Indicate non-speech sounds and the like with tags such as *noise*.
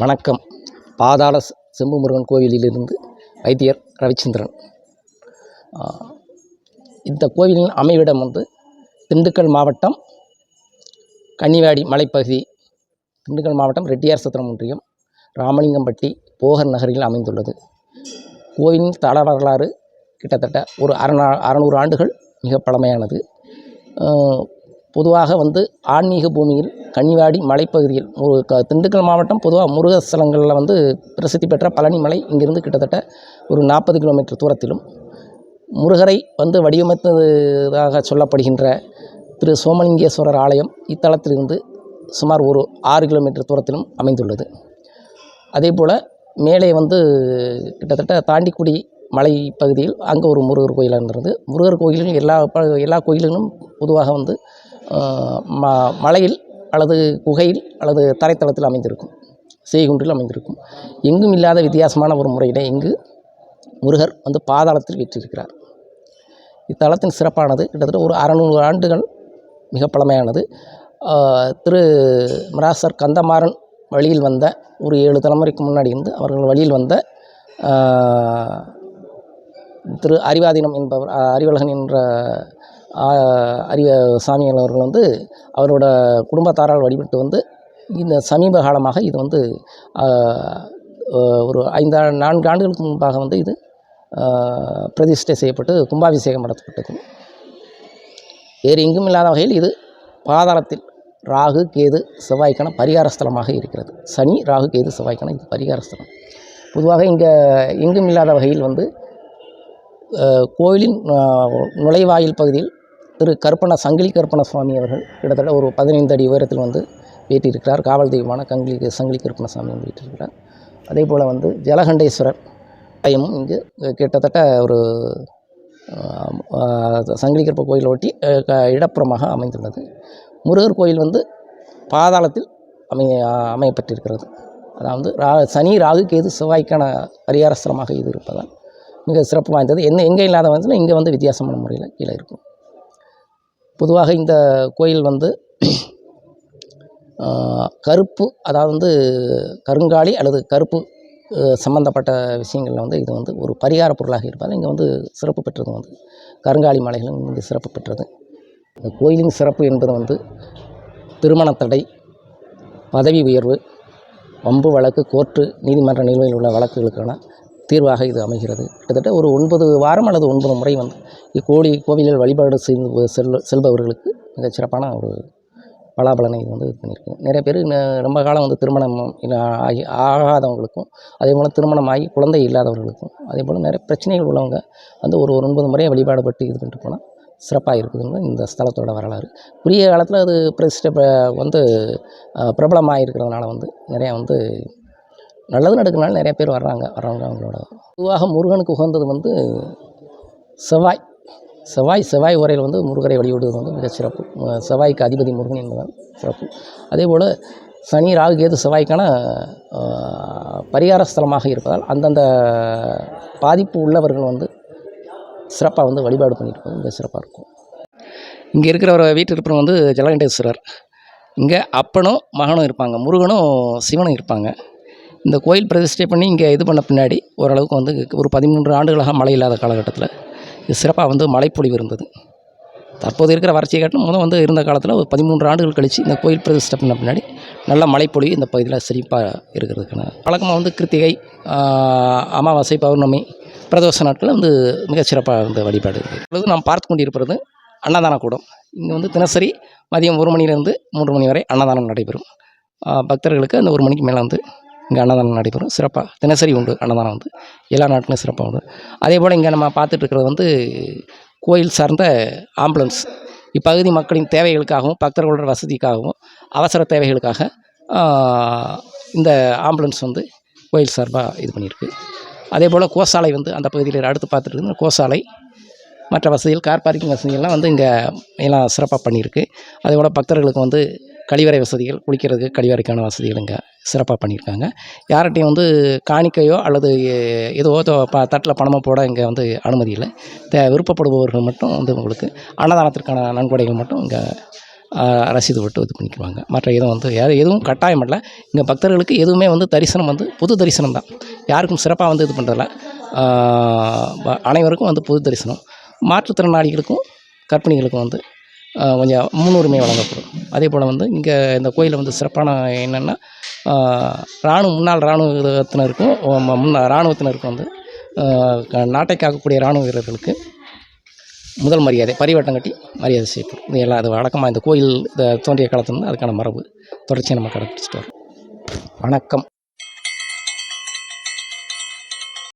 வணக்கம். பாதாள செம்பு முருகன் கோவிலிலிருந்து வைத்தியர் ரவிச்சந்திரன். இந்த கோவிலின் அமைவிடம் வந்து திண்டுக்கல் மாவட்டம் கன்னிவாடி மலைப்பகுதி திண்டுக்கல் மாவட்டம் ரெட்டியார் சத்திரம் ஒன்றியம் ராமலிங்கம்பட்டி போகர் நகரில் அமைந்துள்ளது. கோயிலின் தல வரலாறு கிட்டத்தட்ட ஒரு அறநா அறநூறு ஆண்டுகள் மிக பழமையானது. பொதுவாக வந்து ஆன்மீக பூமியில் கன்னிவாடி மலைப்பகுதியில் திண்டுக்கல் மாவட்டம் பொதுவாக முருக ஸ்தலங்களில் வந்து பிரசித்தி பெற்ற பழனி மலை இங்கிருந்து கிட்டத்தட்ட ஒரு நாற்பது கிலோமீட்டர் தூரத்திலும். முருகரை வந்து வடிவமைத்ததாக சொல்லப்படுகின்ற திரு சோமலிங்கேஸ்வரர் ஆலயம் இத்தலத்திலிருந்து சுமார் ஒரு ஆறு கிலோமீட்டர் தூரத்திலும் அமைந்துள்ளது. அதே போல் மேலே வந்து கிட்டத்தட்ட தாண்டிக்குடி மலை பகுதியில் அங்கே ஒரு முருகர் கோயிலாக இருந்தது முருகர் கோயிலும் எல்லா ப எல்லா கோயில்களும் பொதுவாக வந்து ம மலையில் அல்லது குகையில் அல்லது தரைத்தளத்தில் அமைந்திருக்கும் செய்குன்றில் அமைந்திருக்கும். எங்கும் இல்லாத வித்தியாசமான ஒரு முறையிலே இங்கு முருகர் வந்து பாதாளத்தில் வீற்றிருக்கிறார். இத்தலத்தின் சிறப்பானது கிட்டத்தட்ட ஒரு அறநூறு ஆண்டுகள் மிக பழமையானது. திரு மிராசர் கந்தமாறன் வழியில் வந்த ஒரு ஏழு தலைமுறைக்கு முன்னாடி இருந்து அவர்கள் வழியில் வந்த திரு அறிவாதீனம் என்பவர் அறிவழகன் என்ற அரிய அறிவ சாமிகள் அவர்கள் வந்து அவரோட குடும்பத்தாரால் வழிபட்டு வந்து இந்த சமீப காலமாக இது வந்து ஒரு ஐந்து நான்கு ஆண்டுகளுக்கு முன்பாக வந்து இது பிரதிஷ்டை செய்யப்பட்டு கும்பாபிஷேகம் நடத்தப்பட்டது. வேறு எங்கும் இல்லாத வகையில் இது பாதாளத்தில் ராகு கேது செவ்வாய்க்கான பரிகார ஸ்தலமாக இருக்கிறது. சனி ராகு கேது செவ்வாய்க்கான இது பரிகார ஸ்தலம். பொதுவாக இங்கே எங்கும் இல்லாத வகையில் வந்து கோயிலின் நுழைவாயில் பகுதியில் திரு கருப்பண்ண சங்கிலி கருப்பண்ண சுவாமி அவர்கள் கிட்டத்தட்ட ஒரு பதினைந்து அடி உயரத்தில் வந்து வீட்டிருக்கிறார் காவல் தெய்வமான கங்கிலி சங்கிலி கருப்பண்ண சாமி வந்து வீட்டிருக்கிறார் அதே போல் வந்து ஜலகண்டேஸ்வரர் ஆலயமும் இங்கு கிட்டத்தட்ட ஒரு சங்கிலி கருப்ப கோயில் ஒட்டி க- இடப்புறமாக அமைந்துள்ளது. முருகர் கோயில் வந்து பாதாளத்தில் அமைய அமையப்பட்டிருக்கிறது. அதாவது ரா சனி ராகு கேது செவ்வாய்க்கான பரிகாரஸ்தலமாக இது இருப்பதால் மிக சிறப்பு வாய்ந்தது. என்ன எங்கே இல்லாத வந்துன்னா இங்கே வந்து வித்தியாசமான முறையில் கீழே இருக்கும். பொதுவாக இந்த கோயில் வந்து *clears throat* கருப்பு அதாவது வந்து கருங்காலி அல்லது கருப்பு சம்மந்தப்பட்ட சம்பந்தப்பட்ட விஷயங்களில் வந்து இது வந்து ஒரு பரிகார பொருளாக இருப்பதால் இங்கே வந்து சிறப்பு பெற்றது வந்து கருங்காலி மலைகளும் இங்கே சிறப்பு பெற்றது. இந்த கோயிலின் சிறப்பு என்பது வந்து திருமண தடை பதவி உயர்வு வம்பு வழக்கு கோர்ட்டு நீதிமன்ற நிலுவையில் உள்ள வழக்குகளுக்கான தீர்வாக இது அமைகிறது. கிட்டத்தட்ட ஒரு ஒன்பது வாரம் அல்லது ஒன்பது முறை வந்து இக்கோழி கோவிலில் வழிபாடு செய்து செல் செல்பவர்களுக்கு மிகச்சிறப்பான ஒரு பலாபலனை இது வந்து இது பண்ணியிருக்கு. நிறைய பேர் ரொம்ப காலம் வந்து திருமணம் ஆகி ஆகாதவங்களுக்கும் அதே போல் திருமணம் ஆகி குழந்தை இல்லாதவர்களுக்கும் அதே போல் நிறைய பிரச்சனைகள் உள்ளவங்க வந்து ஒரு ஒரு ஒன்பது முறையை வழிபாடு பட்டு இது பண்ணிட்டு போனால் சிறப்பாக இருக்குதுன்னு இந்த ஸ்தலத்தோட வரலாறு. குறுகிய காலத்தில் அது பிரசிட்ட வந்து பிரபலமாக இருக்கிறதுனால வந்து நிறையா வந்து நல்லது நடக்கிறனால நிறைய பேர் வர்றாங்க வர்றவங்க அவங்களோட. பொதுவாக முருகனுக்கு உகந்தது வந்து செவ்வாய். செவ்வாய் செவ்வாய் உரையில் வந்து முருகரை வழிபடுவது வந்து மிக சிறப்பு. செவ்வாய்க்கு அதிபதி முருகன் என்பதுதான் சிறப்பு. அதே போல் சனி ராகு கேது செவ்வாய்க்கான பரிகார ஸ்தலமாக இருப்பதால் அந்தந்த பாதிப்பு உள்ளவர்கள் வந்து சிறப்பாக வந்து வழிபாடு பண்ணிட்டு போகிறது மிக சிறப்பாக இருக்கும். இங்கே இருக்கிற ஒரு வீட்டில் வந்து ஜலகண்டேஸ்வரர். இங்கே அப்பனும் மகனும் இருப்பாங்க முருகனும் சிவனும் இருப்பாங்க. இந்த கோயில் பிரதிஷ்டை பண்ணி இங்கே இது பண்ண பின்னாடி ஓரளவுக்கு வந்து ஒரு பதிமூன்று ஆண்டுகளாக மழை இல்லாத காலகட்டத்தில் இது சிறப்பாக வந்து மழைப்பொழிவு இருந்தது. தற்போது இருக்கிற வறட்சியை காட்டிலும் முதல் வந்து இருந்த காலத்தில் ஒரு பதிமூன்று ஆண்டுகள் கழித்து இந்த கோயில் பிரதிஷ்டை பண்ண பின்னாடி நல்ல மழைப்பொழிவு இந்த பகுதியில் செழிப்பாக இருக்கிறதுக்கான. வழக்கமாக வந்து கிருத்திகை அமாவாசை பௌர்ணமி பிரதோஷ நாட்களில் வந்து மிகச்சிறப்பாக வந்து வழிபாடு இருக்குது. நாம் பார்த்து கொண்டிருப்பது அன்னதான கூடம். இங்கே வந்து தினசரி மதியம் ஒரு மணிலேருந்து மூன்று மணி வரை அன்னதானம் நடைபெறும். பக்தர்களுக்கு அந்த ஒரு மணிக்கு மேலே வந்து இங்கே அன்னதானம் நடைபெறும் சிறப்பாக தினசரி உண்டு அன்னதானம் வந்து. எல்லா நாட்டிலும் சிறப்பாக உண்டு. அதே போல் இங்கே நம்ம பார்த்துட்டு இருக்கிறது வந்து கோயில் சார்ந்த ஆம்புலன்ஸ். இப்பகுதி மக்களின் தேவைகளுக்காகவும் பக்தர்களோட வசதிக்காகவும் அவசர தேவைகளுக்காக இந்த ஆம்புலன்ஸ் வந்து கோயில் சார்பாக இது பண்ணியிருக்கு. அதே போல் கோசாலை வந்து அந்த பகுதியில் அடுத்து பார்த்துட்டு இருக்கிற கோசாலை. மற்ற வசதிகள் கார் பார்க்கிங் வசதிகள்லாம் வந்து இங்கே எல்லாம் சிறப்பாக பண்ணியிருக்கு. அதே பக்தர்களுக்கு வந்து கழிவறை வசதிகள் குளிக்கிறதுக்கு கழிவறைக்கான வசதிகள் இங்கே சிறப்பாக பண்ணியிருக்காங்க. யார்கிட்டையும் வந்து காணிக்கையோ அல்லது எ- ஏதோ ப தட்டில் பணமோ போட இங்கே வந்து அனுமதி இல்லை. தே விருப்பப்படுபவர்கள் மட்டும் வந்து உங்களுக்கு அன்னதானத்திற்கான நன்கொடைகள் மட்டும் இங்கே ரசீது போட்டு இது பண்ணிக்குவாங்க மற்ற எதுவும் வந்து யார் எதுவும் கட்டாயம் இல்லை. இங்கே பக்தர்களுக்கு எதுவுமே வந்து தரிசனம் வந்து புது தரிசனம் தான். யாருக்கும் சிறப்பாக வந்து இது பண்ணுறதில்ல அனைவருக்கும் வந்து புது தரிசனம். மாற்றுத்திறனாளிகளுக்கும் கர்ப்பிணிகளுக்கும் வந்து கொஞ்சம் முன்னுரிமை வழங்கப்படும். அதே போல் வந்து இங்கே இந்த கோயிலில் வந்து சிறப்பான என்னென்னா இராணுவ முன்னாள் இராணுவத்தினருக்கும் ம- முன்ன இராணுவத்தினருக்கும் வந்து நாட்டை காக்கக்கூடிய இராணுவ வீரர்களுக்கு முதல் மரியாதை பரிவட்டம் கட்டி மரியாதை செய்யப்படும் இது எல்லாம் அது வழக்கமாக இந்த கோயில் இந்த தோன்றிய காலத்துலேருந்து அதுக்கான மரபு தொடர்ச்சியாக நம்ம கடைப்பிடிச்சிட்டு வரோம். வணக்கம்.